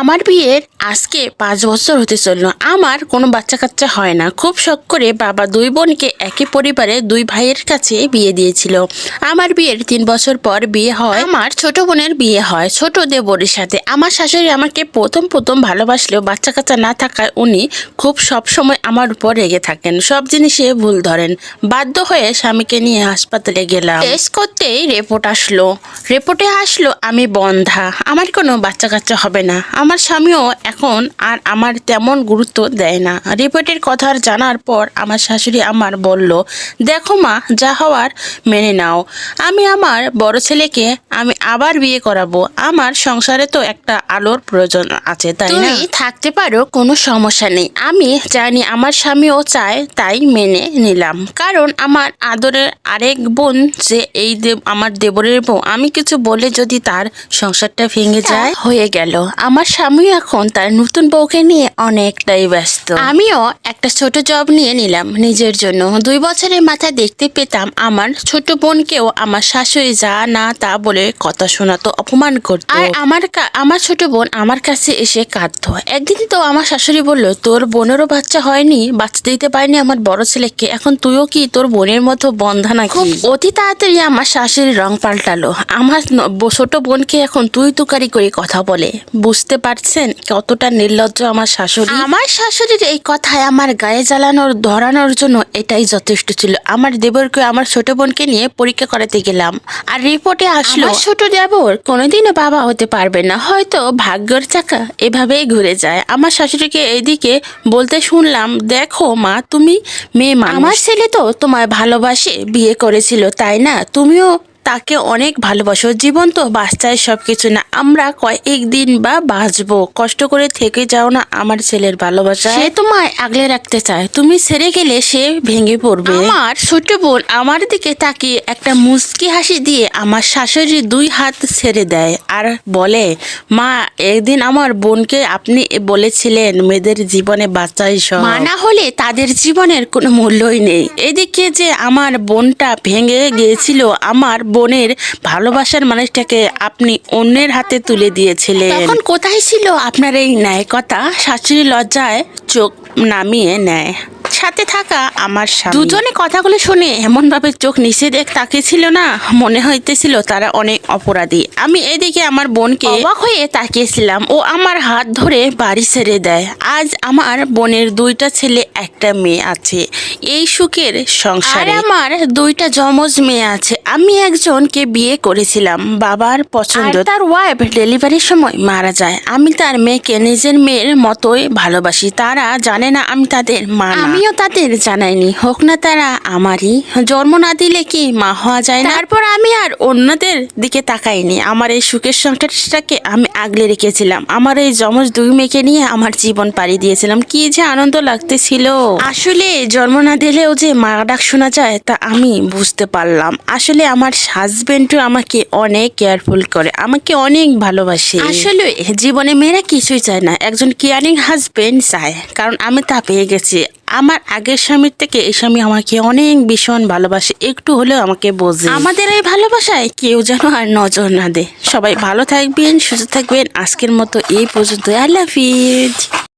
আমার বিয়ের আজকে পাঁচ বছর হতে চলল। আমার কোনো বাচ্চা কাচ্চা হয় না। খুব শখ করে বাবা দুই বোনকে একই পরিবারে দুই ভাইয়ের কাছে বিয়ে দিয়েছিল। আমার বিয়ের তিন বছর পর বিয়ে হয়। আমার ছোট বোনের বিয়ে হয়। ছোট দেবরের সাথে। আমার শাশুড়ি আমাকে প্রথম প্রথম ভালোবাসলেও বাচ্চা কাচ্চা না থাকায় উনি খুব সব সময় আমার উপর রেগে থাকেন। সব জিনিসে ভুল ধরেন। বাধ্য হয়ে স্বামীকে নিয়ে হাসপাতালে গেলাম। টেস্ট করতেই রিপোর্ট আসলো। রিপোর্টে আসলো, আমি বন্ধা। আমার কোনো বাচ্চা কাচ্চা হবে না। আমার স্বামীও এখন আর আমার তেমন গুরুত্ব দেয় না। রিপোর্টের কথা জানার পর আমার শাশুড়ি আমার বলল দেখো মা যা হওয়ার মেনে নাও। আমি আমার বড় ছেলেকে আমি আবার বিয়ে করাবো। আমার সংসারে তো একটা আলোর প্রয়োজন আছে তাই না? থাকতে পারো কোনো সমস্যা নেই। আমি জানি আমার স্বামীও চায় তাই মেনে নিলাম। কারণ আমার আদরের আরেক বোন যে এই দেব আমার দেবরের বউ আমি কিছু বলে যদি তার সংসারটা ভেঙে যায় হয়ে গেল। আমার স্বামী এখন তার নতুন বউকে নিয়ে অনেকটাই ব্যস্ত। আমিও একটা ছোট জব নিয়ে নিলাম নিজের জন্য। দুই বছরের মাথায় দেখতে পেতাম আমার ছোট বোনকেও আমার শাশুড়ি যা না তা বলে কথা শোনাতো অপমান করত। আর আমার আমার ছোট বোন আমার কাছে এসে কাঁদতো। একদিন তো আমার শাশুড়ি বলল তোর বোনেরও বাচ্চা হয়নি বাচ্চা দিতে পারিনি আমার বড় ছেলেকে। এখন তুইও কি তোর বোনের মতো বন্ধা নাকি? খুব অতি তাড়াতাড়ি আমার শাশুড়ি রং পাল্টালো। আমার ছোট বোনকে এখন তুই তুকারি করে কথা বলে। বুঝতে পারছেন? কতটা নির্লজ্জ আমার শাশুড়ি। আমার শাশুড়ির এই কথায় আমার গায়ে জ্বালানোর ধরানোর জন্য এটাই যথেষ্ট ছিল। আমার দেবরকে আমার ছোট বোনকে নিয়ে পরীক্ষা করাতে গেলাম। আর রিপোর্টে আসলো ছোট দেবর কোনোদিনও বাবা হতে পারবে না। হয়তো ভাগ্যর চাকা এভাবেই ঘুরে যায়। আমার শাশুড়িকে এইদিকে বলতে শুনলাম দেখো মা তুমি মেয়ে মানুষ। আমার ছেলে তো তোমায় ভালোবাসে বিয়ে করেছিল তাই না? তুমিও তাকে অনেক ভালোবাসো জীবন তো বাচ্চায় সব কিছু না আমরা কয়েক দিন বা বাঁচবো। কষ্ট করে থেকে যাও না আমার ছেলের ভালোবাসা সে তোমায় আগলে রাখতে চায়। তুমি ছেড়ে গেলে সে ভেঙে পড়বে। আমার ছোট বোন আমার দিকে তাকিয়ে একটা মুচকি হাসি দিয়ে আমার শাশুড়ি দুই হাত ছেড়ে দেয় আর বলে মা একদিন আমার বোনকে আপনি বলেছিলেন মেয়েদের জীবনে বাচ্চাই সব। মা না হলে তাদের জীবনের কোনো মূল্যই নেই। এদিকে যে আমার বোনটা ভেঙে গিয়েছিল আমার বোনের ভালোবাসার মানুষটাকে আপনি অন্যের হাতে তুলে দিয়েছিলেন। তখন কোথায় ছিল আপনার এই ন্যায় কথা শাশুড়ি লজ্জায় চোখ নামিয়ে নেয়। সাথে থাকা আমার স্বামী। দুজনে কথাগুলো শুনে এমন ভাবে চোখ নিচে দেখ তাকিয়েছিল না মনে হইতেছিল তারা অনেক অপরাধী। আমি এদিকে আমার বোনকে অবাক হয়ে তাকিয়েছিলাম ও আমার হাত ধরে বাড়ি ছেড়ে দেয়। আজ আমার বোনের দুইটা ছেলে একটা মেয়ে আছে। এই সুখের সংসারে আমার দুইটা যমজ মেয়ে আছে। আমি একজনকে বিয়ে করেছিলাম। বাবার পছন্দ তার ওয়াইফ ডেলিভারির সময় মারা যায়। আমি তার মেয়েকে নিজের মেয়ের মতোই ভালোবাসি। তারা জানে না আমি তাদের মা না। আমিও তাদের জানাইনি। হোক না তারা আমারই। জন্ম না দিলে কি মা হওয়া যায় না? তারপর আমি আর অন্যদের দিকে তাকাইনি। আমার এই সুখের সংসারটাকে আমি আগলে রেখেছিলাম। আমার এই যমজ দুই মেয়েকে নিয়ে আমার জীবন পাড়ি দিয়েছিলাম। কি যে আনন্দ লাগতেছিল। আসলে জন্ম না দিলেও যে মা ডাক শোনা যায় তা আমি বুঝতে পারলাম। আসলে আমার হাজবেন্ডও আমাকে অনেক কেয়ারফুল করে আমাকে অনেক ভালোবাসে। আসলে জীবনে মেয়েরা কিছুই চায় না। একজন কেয়ারিং হাজবেন্ড চায় কারণ আমি তা পেয়ে গেছি। আমার আগের স্বামীর থেকে এই স্বামী আমাকে অনেক ভীষণ ভালোবাসে। একটু হলেও আমাকে বোঝে। আমাদের এই ভালোবাসায় কেউ যেন আর নজর না দেয়। সবাই ভালো থাকবেন, সুস্থ থাকবেন। আজকের মতো এই পর্যন্ত আই লাভ ইউ